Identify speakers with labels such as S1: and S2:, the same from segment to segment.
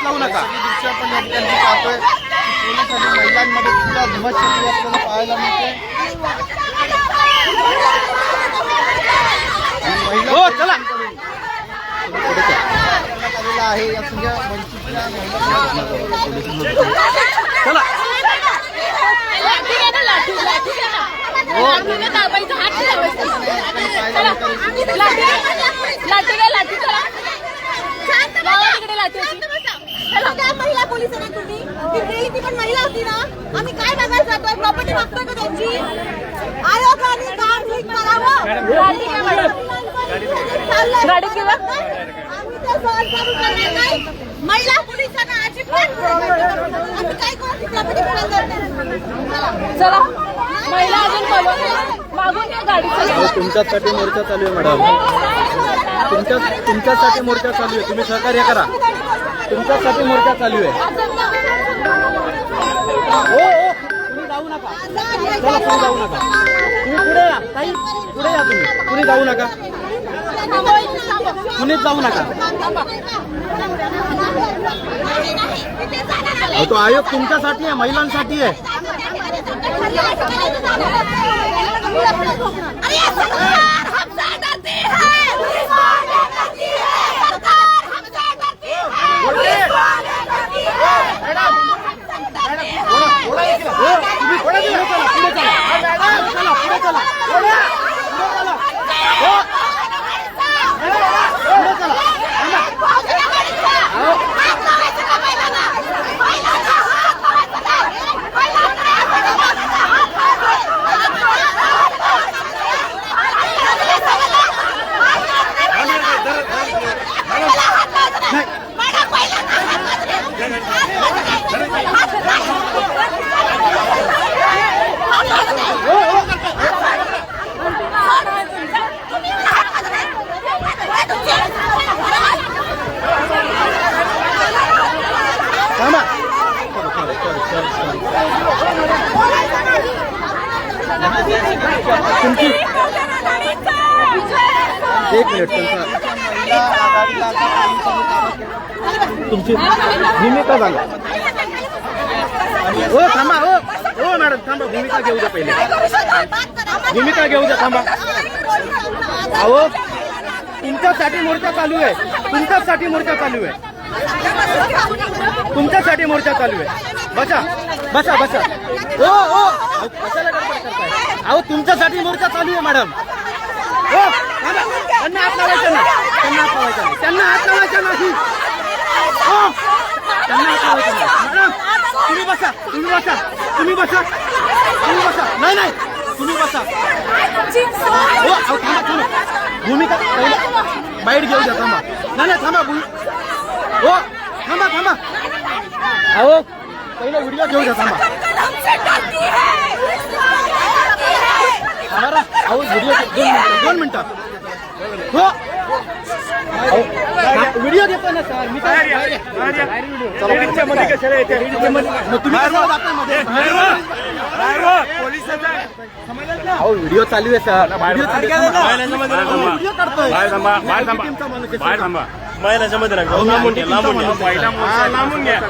S1: हात लावू नका.
S2: दृश्य आपण या ठिकाणी पाहतोय पोलीस आणि महिलांमध्ये सुद्धा आपल्याला पाहायला मिळते
S1: हो. चला.
S2: आहे या सगळ्या
S1: चला.
S3: लाठी लाठी लाठी चला लाठी घे लाठी घे लाठी चला लावा तिकडे लाठी होती. चला.
S4: त्या महिला पोलीस आहे ना तुम्ही ती गेली ती पण महिला होती ना आम्ही काय बघायला जातोय प्रॉपर्टी मागतोय का त्यांची आयोगाने काम ठीक करावं
S3: लाठी घे मॅडम.
S4: चाललंय.
S3: गाडी किंवा?
S4: आम्ही ते सहज करू करणार नाही महिला पोलिसांना अजिबात आम्ही काय करू प्रॉपर्टी बघायला जातोय चला.
S3: चला महिला अजून बोलव मागून घ्या गाडी चला
S1: हो, तुमच्यासाठी मोर्चा चालू आहे मॅडम तुमच्या तुमच्यासाठी मोर्चा चालू आहे तुम्ही सहकार्य करा तुमच्यासाठी मोर्चा चालू आहे हो हो तुम्ही जाऊ नका चला तुम्ही जाऊ नका तुम्ही पुढे या ताई पुढे या तुम्ही कुणी जाऊ नका कुणीच जाऊ नका तो आयोग तुमच्यासाठी आहे महिलांसाठी आहे
S4: अरे सरकार हमसे डरती है पुलिस वाले डरती है सरकार हमसे डरती है पुलिस वाले डरती है
S1: हो, तुम्ही पुढे चला, पुढे चला चला पुढे चला पुढे चला हो, पुढे चला थांबा तुमची एक मिनिट तुमचा तुमची भूमिका सांगा हो थांबा हो हो मॅडम थांबा भूमिका घेऊ द्या पहिले. भूमिका घेऊ द्या थांबा. अहो तुमच्यासाठी मोर्चा चालू आहे. तुमच्यासाठी मोर्चा चालू आहे. तुमच्यासाठी मोर्चा चालू आहे. बसा बसा बसा. ओ ओ. अहो, कशाला गडबड करताय? अहो तुमच्यासाठी मोर्चा चालू आहे मॅडम. हो त्यांना हात लावायचा नाही. त्यांना हात लावायचा नाही. त्यांना हात लावायचा नाही. हो त्यांना हात लावायचा नाही. मॅडम तुम्ही बसा तुम्ही बसा तुम्ही बसा तुम्ही बसा. नाही नाही तुम्ही बसा. हो अहो, थांबा थांबा. भूमिका पहिला. बाईट घेऊ द्या थांबा. नाही नाही थांबा भूमी हो थांबा थांबा. अहो पहिला व्हिडिओ घेऊ द्या थांबा. बरं अहो व्हिडिओ दोन मिनिटं दोन मिनिटं. हो. अहो, व्हिडिओ घेतो ना सर. मी काय मग तुम्ही कशाला जातायमध्ये? अहो व्हिडिओ चालू आहे सर. व्हिडिओ चालू आहे. व्हिडिओ काढतोय.
S5: बाहेर
S1: सर.
S5: थांबा. महिलाच्या मध्ये नका लांबून घ्या लांबून घ्या. हा, लांबून घ्या.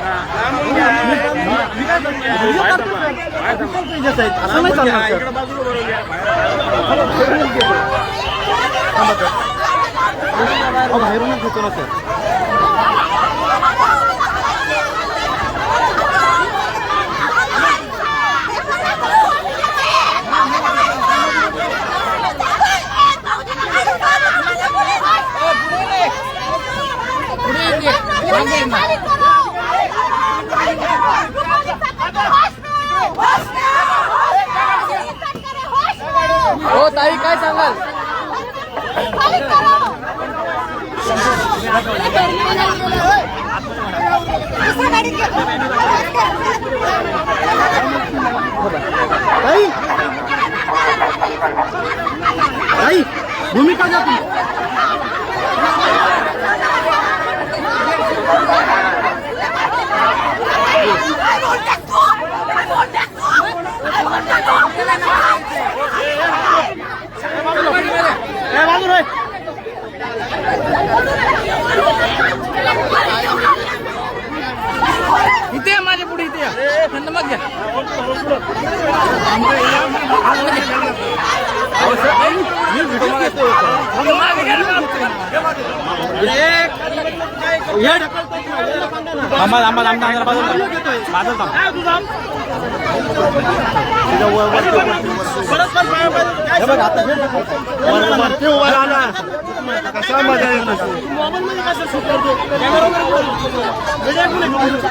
S1: ताई काय
S4: सांगाल?
S1: ताई भूमिका
S6: जाती मागे घ्या
S1: बाजूला बाजूला वरती उभा राहा ना. कसा मजा येत?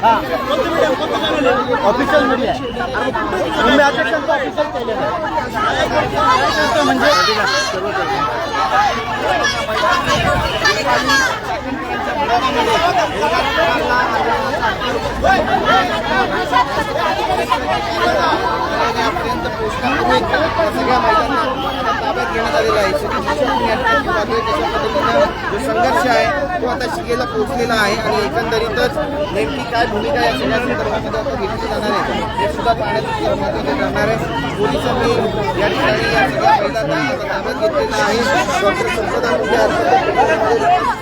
S1: हा. Official media. तुम्ही अध्यक्षांचं ऑफिशियल केलेलं आहे. म्हणजे
S2: सगळ्या महिलांना ताब्यात घेण्यात आलेला आहे जो संघर्ष आहे तो आता शिगेला पोहोचलेला आहे आणि एकंदरीतच नेमकी काय भूमिका या सगळ्या घेतली जाणार आहे हे सुद्धा पाहण्यात इतकं जाणार आहे. पोलिसांनी या ठिकाणी या सगळ्या महिलांना आता ताब्यात घेतलेला आहे. डॉक्टर संपदा मुंडे आरोग्य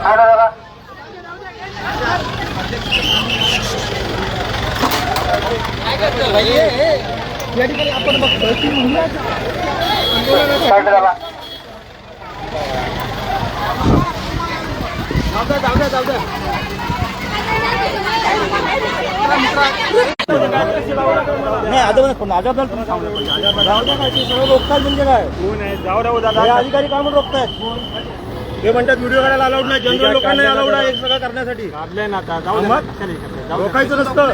S1: ए, बाजूला. ए, ए, हो बाजूला. या ठिकाणी आपण बघतोय की महिला जाऊ द्या, जाऊ द्या, जाऊ द्या. नाही अजून पण अजून तुम्ही सांगू पाहिजे जाऊ द्या काय ते सगळं रोखताय म्हणजे काय
S5: जाऊ राहू
S1: हे अधिकारी काय म्हणून रोखतायत ते म्हणतात व्हिडिओ करायला अलाउड नाही जनरल लोकांना अलाउड आहे हे सगळं करण्यासाठी. रोखायचं नसतं